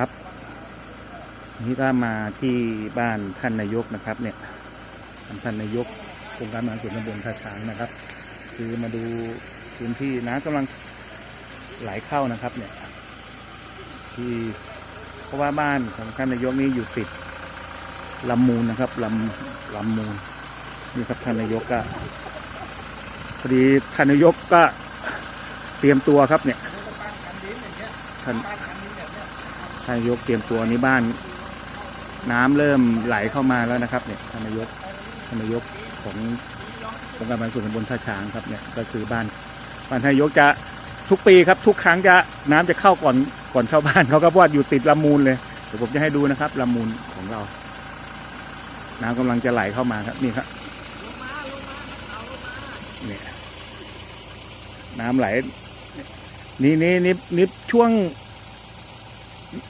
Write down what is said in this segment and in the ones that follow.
ครับ นี่ก็มาที่บ้านท่านนายกนะครับ เนี่ยท่านนายกองค์การบริหารส่วนตำบลท่าช้างนะครับ คือมาดูพื้นที่น้ำกำลังไหลเข้านะครับ เนี่ย ที่เพราะว่าบ้านของท่านนายกนี่อยู่ติดลำมูลนะครับลำลำมูลนี่ครับท่านนายกก็พอดีท่านนายกก็เตรียมตัวครับเนี่ยท่าน ท่านนายกเตรียมตัวนี้บ้าน น้ำเริ่มไหลเข้ามาแล้วนะครับ เนี่ยท่านนายกท่านนายกขององค์การบริหารส่วนตำบลท่าช้างครับเนี่ยก็คือบ้านบ้านท่านนายกจะทุกปีครับ ทุกครั้งจะน้ำจะเข้าก่อนก่อนชาวบ้านเขาก็ว่าอยู่ติดลำมูลเลยเดี๋ยวผมจะให้ดูนะครับลำมูลของเรา น้ำกำลังจะไหลเข้ามาครับนี่ครับเนี่ยน้ำไหล นี่นี่นี่นี่ช่วง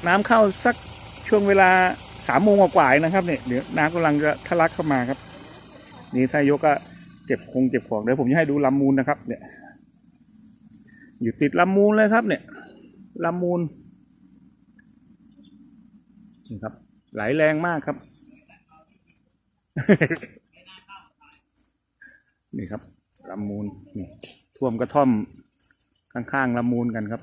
น้ำเข้าสักช่วงเวลาสามโมงกว่าๆนะครับเนี่ยเดี๋ยวน้ำกำลังจะทะลักเข้ามาครับ นี่ถ้ายกก็เก็บคงเก็บของเดี๋ยวผมจะให้ดูลำมูลนะครับ เนี่ย อยู่ติดลำมูลเลยครับ เนี่ยลำมูลนี่ครับ ไหลแรงมากครับ นี่ครับลำมูลนี่ท่วมกระท่อมข้างๆลำมูลกันครับ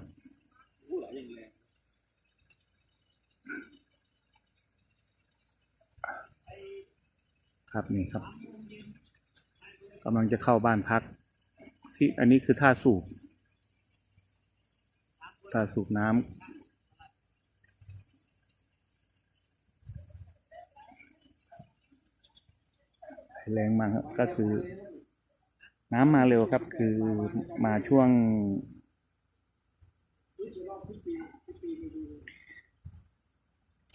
ครับนี่ครับกำลังจะเข้าบ้านพักที่อันนี้คือท่าสูบท่าสูบน้ำแรงมากครับก็คือ น้ำมาเร็วครับ คือมาช่วง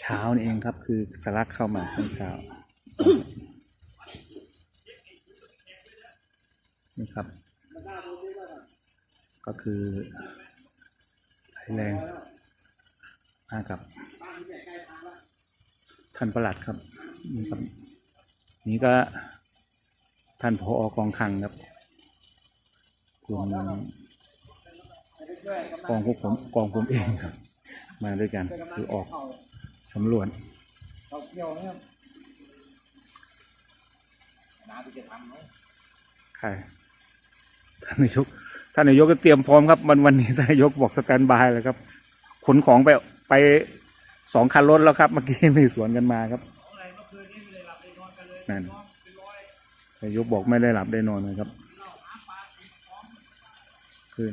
เช้านี่เองครับ คือสลักเข้ามาช่วงเช้า นี่ครับ ก็คือไหลแรงมากับ ท่านประหลัดครับนี่ครับ นี่ก็ท่านพออกองคังครับคุณกองพวกผม กองผมเองครับ มาด้วยกันคือออกสำรวจเราเที่ยวเนี่ยนาที่จะทำเนาะใคร ท่านนายกท่านนายกก็เตรียมพร้อมครับวันวันนี้ท่านนายกบอกสแตนบายเลยครับ ขนของไปไปสองคันรถแล้วครับ เมื่อกี้มีสวนกันมาครับนั่นนายกบอกไม่ได้หลับได้นอนเลยครับ คือ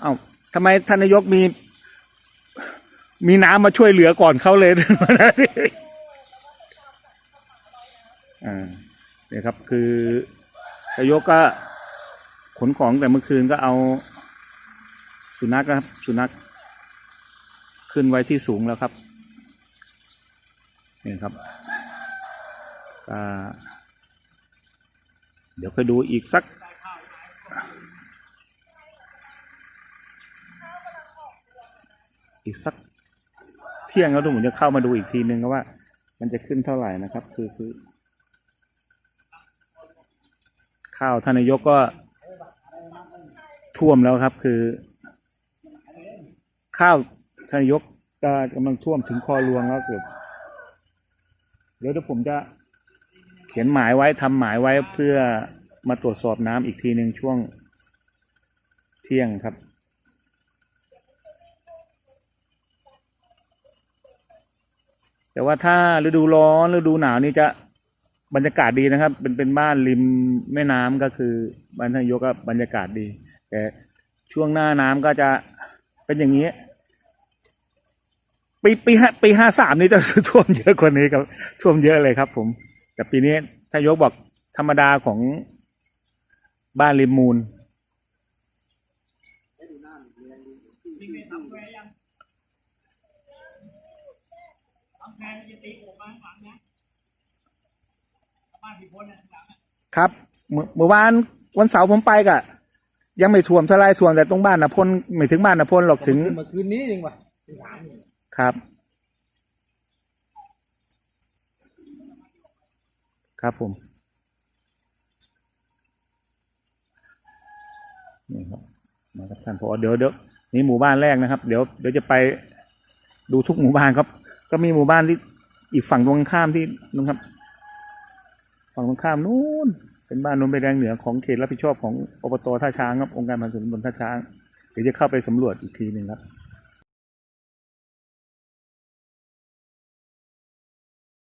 เอ้าทำไมท่านนายกมี มีน้ำมาช่วยเหลือก่อนเขาเลยอ่า เนี่ยครับคือนายกก็ขนของแต่เมื่อคืนก็เอาสุนัขครับ สุนัขขึ้นไว้ที่สูงแล้วครับนี่ครับเดี๋ยวไปดูอีกสัก อีกสักเที่ยงแล้วทุกผมจะเข้ามาดูอีกทีนึงว่า มันจะขึ้นเท่าไหร่นะครับ คือคือ ข้าวท่านนายกก็ท่วมแล้วครับ คือ ข้าวท่านนายกก็กำลังท่วมถึงคอรวงแล้วเกือบเดี๋ยวเดี๋ยวผมจะเขียนหมายไว้ทำหมายไว้เพื่อมาตรวจสอบน้ำอีกทีหนึ่งช่วงเที่ยงครับ แต่ว่าถ้าฤดูร้อนฤดูหนาวนี่จะ บรรยากาศดีนะครับ เป็นเป็นบ้านริมแม่น้ำก็คือบ้านทานนายกก็บรรยากาศดี แต่ช่วงหน้าน้ำก็จะเป็นอย่างนี้ปีปีห้าปีห้าสามนี่จะท่วมเยอะกว่านี้ครับท่วมเยอะเลยครับ ผม แต่ปีนี้ท่านยกบอกธรรมดาของบ้านริมมูลแฟยังทำแฟมันจะตีหัวมาข้างหลังนะ บ้านพี่พลน่ะข้างหลังอะครับเมื่อเมื่อวานวันเสาร์ผมไปกะยังไม่ท่วมเท่าไรท่วมแต่ตรงบ้านนะพลไม่ถึงบ้านนะพลหรอกถึงขึ้นมาคืนนี้เองว่ะที่ถามอยู่ครับ ครับผมนี่ครับมาครับท่านพอเดี๋ยวเดี๋ยวนี่หมู่บ้านแรกนะครับ เดี๋ยวเดี๋ยวจะไปดูทุกหมู่บ้านครับ ก็มีหมู่บ้านที่อีกฝั่งตรงข้ามที่นู้นครับ ฝั่งตรงข้ามนู้นเป็นบ้านนนไปแดงเหนือของเขตรับผิดชอบของอบตท่าช้างครับองค์การบริหารส่วนตำบลท่าช้างเดี๋ยวจะเข้าไปสำรวจอีกทีหนึ่งครับ